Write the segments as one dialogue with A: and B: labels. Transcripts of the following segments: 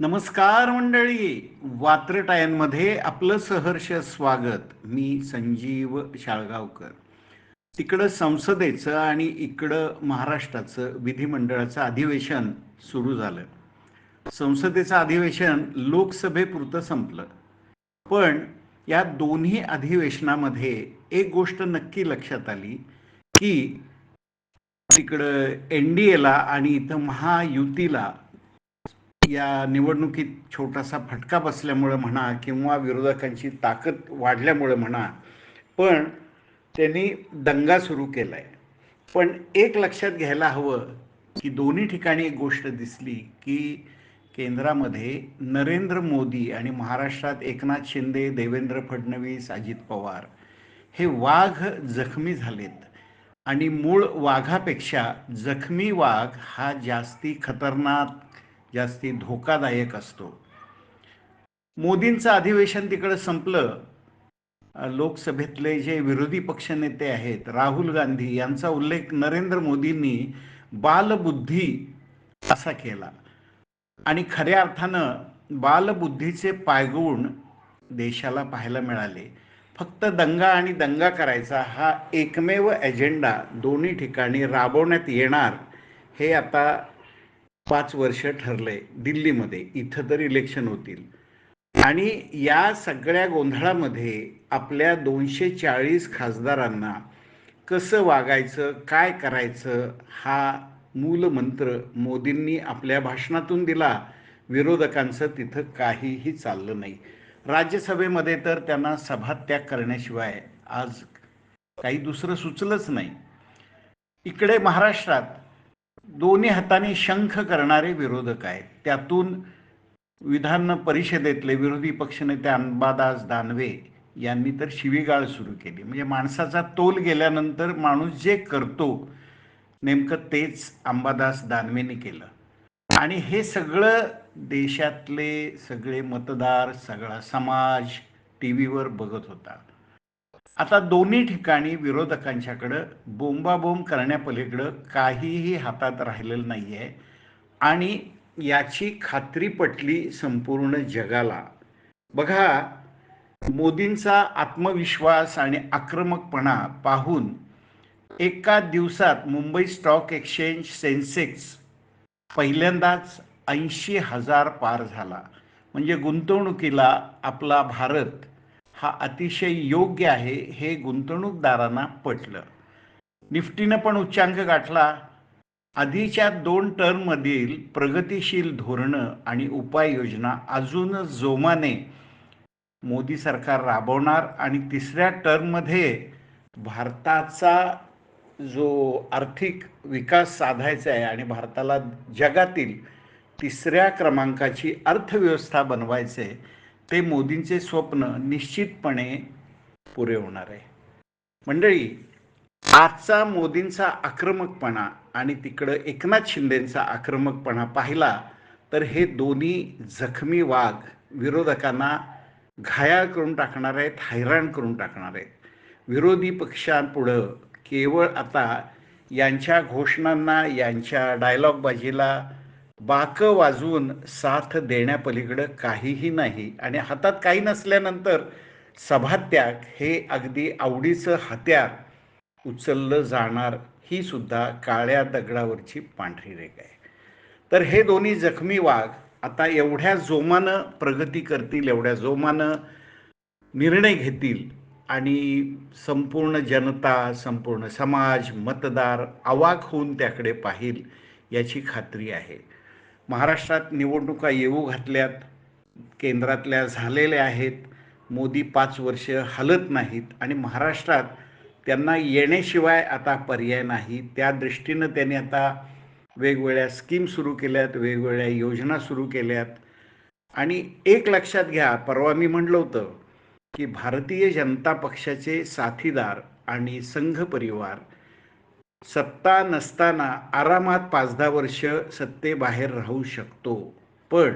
A: नमस्कार मंडळी. वात्रटायांमध्ये आपलं सहर्ष स्वागत. मी संजीव शाळगावकर. तिकडं संसदेचं आणि इकडं महाराष्ट्राचं विधिमंडळाचं अधिवेशन सुरू झालं. संसदेचं अधिवेशन लोकसभेपुरतं संपलं. पण या दोन्ही अधिवेशनामध्ये एक गोष्ट नक्की लक्षात आली की तिकडं एन डी एला आणि इथं महायुतीला या निवडणुकीत छोटासा फटका बसल्यामुळं म्हणा किंवा विरोधकांची ताकद वाढल्यामुळं म्हणा पण त्यांनी दंगा सुरू केला आहे पण एक लक्षात घ्यायला हवं की दोन्ही ठिकाणी एक गोष्ट दिसली की केंद्रामध्ये नरेंद्र मोदी आणि महाराष्ट्रात एकनाथ शिंदे देवेंद्र फडणवीस अजित पवार हे वाघ जखमी झालेत. आणि मूळ वाघापेक्षा जखमी वाघ हा जास्ती खतरनाक जास्ती धोकादायक असतो. मोदींचं अधिवेशन तिकडं संपलं. लोकसभेतले जे विरोधी पक्षनेते आहेत राहुल गांधी यांचा उल्लेख नरेंद्र मोदींनी बालबुद्धी असा केला. आणि खऱ्या अर्थानं बालबुद्धीचे पायगुण देशाला पाहायला मिळाले. फक्त दंगा आणि दंगा करायचा हा एकमेव एजेंडा दोन्ही ठिकाणी राबवण्यात येणार हे आता पाच वर्ष ठरलंय दिल्लीमध्ये. इथं तर इलेक्शन होतील. आणि या सगळ्या गोंधळामध्ये आपल्या दोनशे चाळीस खासदारांना कसं वागायचं काय करायचं हा मूलमंत्र मोदींनी आपल्या भाषणातून दिला. विरोधकांचं तिथं काहीही चाललं नाही. राज्यसभेमध्ये तर त्यांना सभात्याग करण्याशिवाय आज काही दुसरं सुचलंच नाही. इकडे महाराष्ट्रात दोन्ही हाताने शंख करणारे विरोधक आहेत. त्यातून विधान परिषदेतले विरोधी पक्षनेते अंबादास दानवे यांनी तर शिवीगाळ सुरू केली. म्हणजे माणसाचा तोल गेल्यानंतर माणूस जे करतो नेमकं तेच अंबादास दानवेने केलं. आणि हे सगळं देशातले सगळे मतदार सगळा समाज टी व्हीवर बघत होता. आता दोन्ही ठिकाणी विरोधकांच्याकडं बोंबाबोंब करण्यापलीकडं काहीही हातात राहिलेलं नाही आहे आणि याची खात्री पटली संपूर्ण जगाला. बघा मोदींचा आत्मविश्वास आणि आक्रमकपणा पाहून एका दिवसात मुंबई स्टॉक एक्सचेंज सेन्सेक्स पहिल्यांदाच ऐंशी हजार पार झाला. म्हणजे गुंतवणुकीला आपला भारत हा अतिशय योग्य आहे हे गुंतवणूकदारांना पटलं. निफ्टीनं पण उच्चांक गाठला. आधीच्या दोन टर्ममधील प्रगतिशील धोरणं आणि उपाययोजना अजून जोमाने मोदी सरकार राबवणार आणि तिसऱ्या टर्ममध्ये भारताचा जो आर्थिक विकास साधायचा आहे आणि भारताला जगातील तिसऱ्या क्रमांकाची अर्थव्यवस्था बनवायचे ते मोदींचे स्वप्न निश्चितपणे पुरे होणार आहे. मंडळी आजचा मोदींचा आक्रमकपणा आणि तिकडं एकनाथ शिंदेंचा आक्रमकपणा पाहिला तर हे दोन्ही जखमी वाघ विरोधकांना घायाळ करून टाकणार आहेत हैराण करून टाकणार आहेत. विरोधी पक्षांपुढं केवळ आता यांच्या घोषणांना यांच्या डायलॉगबाजीला बाकं वाजवून साथ देण्यापलीकडं काहीही नाही आणि हातात काही नसल्यानंतर सभात्याग हे अगदी आवडीचं हत्यार उचललं जाणार ही सुद्धा काळ्या दगडावरची पांढरी रेख आहे. तर हे दोन्ही जखमी वाघ आता एवढ्या जोमानं प्रगती करतील एवढ्या जोमानं निर्णय घेतील आणि संपूर्ण जनता संपूर्ण समाज मतदार अवाक होऊन त्याकडे पाहिल याची खात्री आहे. महाराष्ट्रात निवडणुका येऊ घातल्यात केंद्रातल्या झालेल्या आहेत. मोदी पाच वर्ष हलत नाहीत आणि महाराष्ट्रात त्यांना येण्याशिवाय आता पर्याय नाही. त्या दृष्टीनं त्यांनी आता वेगवेगळ्या स्कीम सुरू केल्यात वेगवेगळ्या योजना सुरू केल्यात. आणि एक लक्षात घ्या परवा मी म्हटलं होतं की भारतीय जनता पक्षाचे साथीदार आणि संघ परिवार सत्ता नसताना आरामात पाच दहा वर्ष सत्तेबाहेर राहू शकतो. पण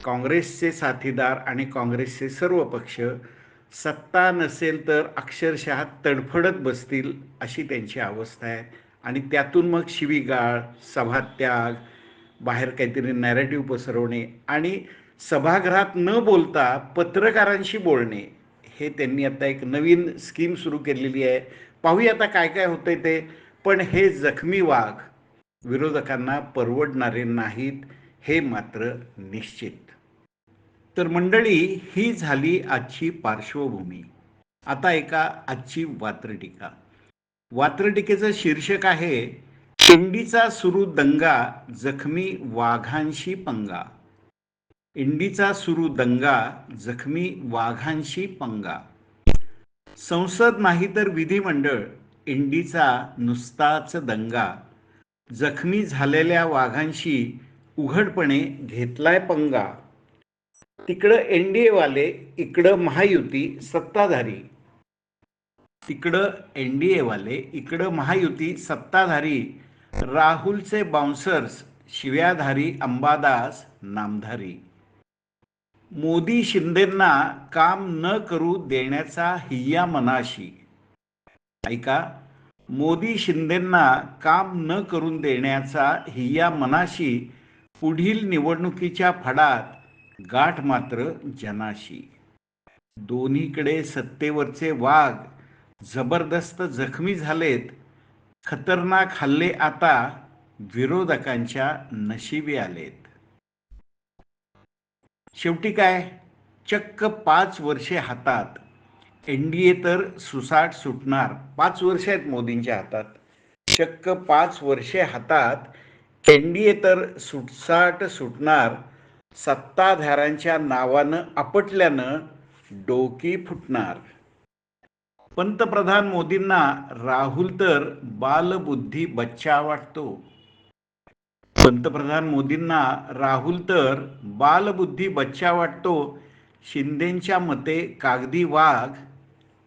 A: काँग्रेसचे साथीदार आणि काँग्रेसचे सर्व पक्ष सत्ता नसेल तर अक्षरशः तडफडत बसतील अशी त्यांची अवस्था आहे. आणि त्यातून मग शिवीगाळ सभात्याग बाहेर काहीतरी नॅरेटिव्ह पसरवणे आणि सभागृहात न बोलता पत्रकारांशी बोलणे हे त्यांनी आता एक नवीन स्कीम सुरू केलेली आहे. पाहूया आता काय काय होतंय ते. पण हे जखमी वाघ विरोधकांना परवडणारे नाहीत हे मात्र निश्चित. तर मंडळी ही झाली आजची पार्श्वभूमी. आता एका आजची वात्रटिका. वात्रटिकेचं शीर्षक आहे इंडीचा सुरू दंगा जखमी वाघांशी पंगा. इंडीचा सुरू दंगा जखमी वाघांशी पंगा. संसद नाही तर विधिमंडळ इंडीचा नुसताच दंगा जखमी झालेल्या वाघांशी उघडपणे घेतलाय पंगा. तिकडं एन डी एवाले इकडं महायुती सत्ताधारी. तिकडं एन डी एवाले इकडं महायुती सत्ताधारी. राहुलचे बाउन्सर्स शिव्याधारी अंबादास नामधारी. मोदी शिंदेंना काम न करू देण्याचा हिया मनाशी. ऐका मोदी शिंदेंना काम न करून देण्याचा हिया मनाशी पुढील निवडणुकीच्या फडात गाठ मात्र जनाशी. दोन्हीकडे सत्तेवरचे वाघ जबरदस्त जखमी झालेत. खतरनाक हल्ले आता विरोधकांच्या नशिबी आलेत. शेवटी काय? चक्क पाच वर्षे हातात. एन डी ए तर सुसाट सुटणार. पाच वर्ष आहेत मोदींच्या हातात. चक्क पाच वर्षे हातात. एन डी ए तर सुटसाट सुटणार. सत्ताधाऱ्यांच्या नावानं आपटल्यानं डोकी फुटणार. पंतप्रधान मोदींना राहुल तर बालबुद्धी बच्चा वाटतो. पंतप्रधान मोदींना राहुल तर बालबुद्धी बच्चा वाटतो. शिंदेच्या मते कागदी वाघ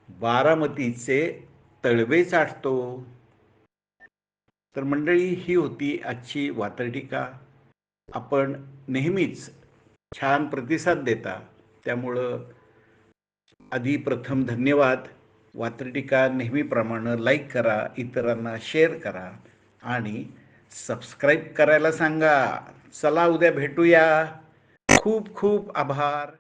A: बारामतीचे तळवे चाटतो तर मंडळी ही होती आजची वातरटीका. आपण नेहमीच छान प्रतिसाद देता. त्यामुळं आधी प्रथम धन्यवाद. वात्रटिका नेहमीप्रमाणे लाईक करा इतरांना शेअर करा आणि सबस्क्राईब करायला सांगा. चला उद्या भेटूया. खूप खूप आभार.